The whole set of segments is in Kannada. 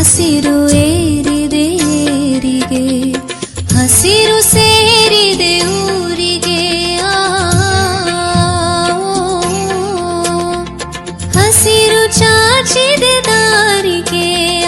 ಹಸಿರು ಏರಿದೆ ಏರಿಗೆ ಹಸಿರು ಸೇರಿದೆ ಊರಿಗೆ. ಹಸಿರು ಚಾಚಿದೆ ದಾರಿಗೆ.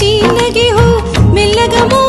चीन लगी हो मिल गमों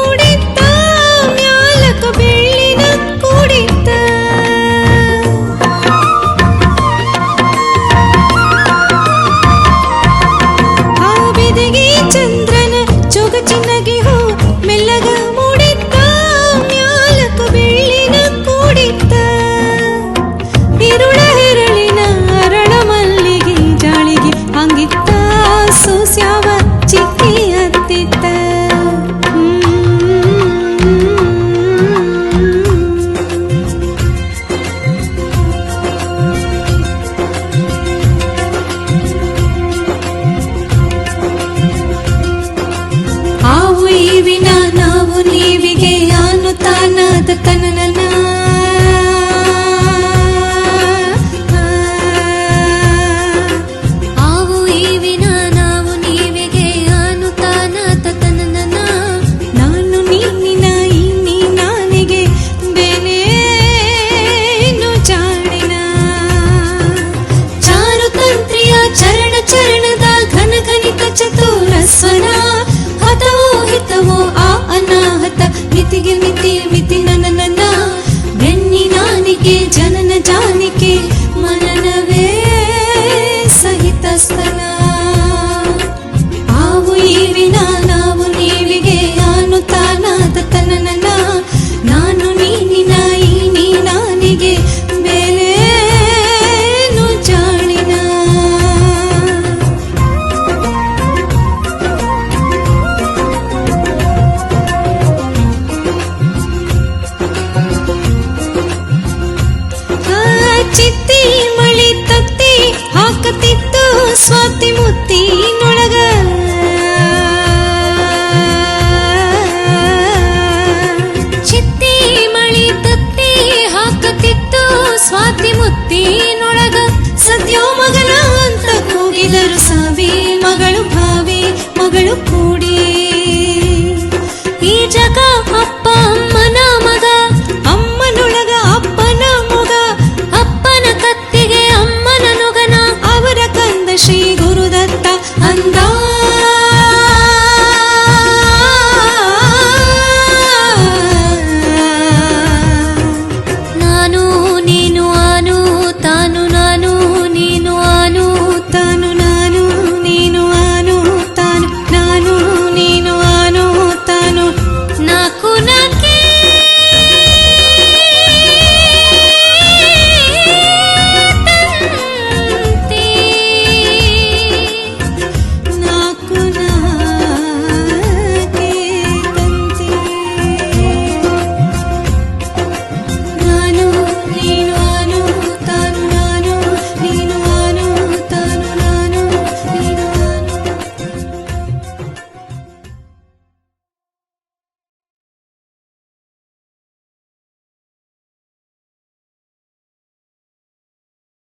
ಶ್ರೀನಿವಾಸನ ಆವು ಈವಿನ ನಾವು ನೀವಿಗೆ ನಾನು ತಾನಾದ ತನನ ನಾನು ನೀನಿನ, ಈ ನೀ ನಾನಿಗೆ ಬೇರೇನು ಜಾಣಿನ ಚಿತ್ತಿ ಮಳಿ ತತ್ತಿ ಹಾಕತಿತ್ತ சரஸ்வதி முத்தி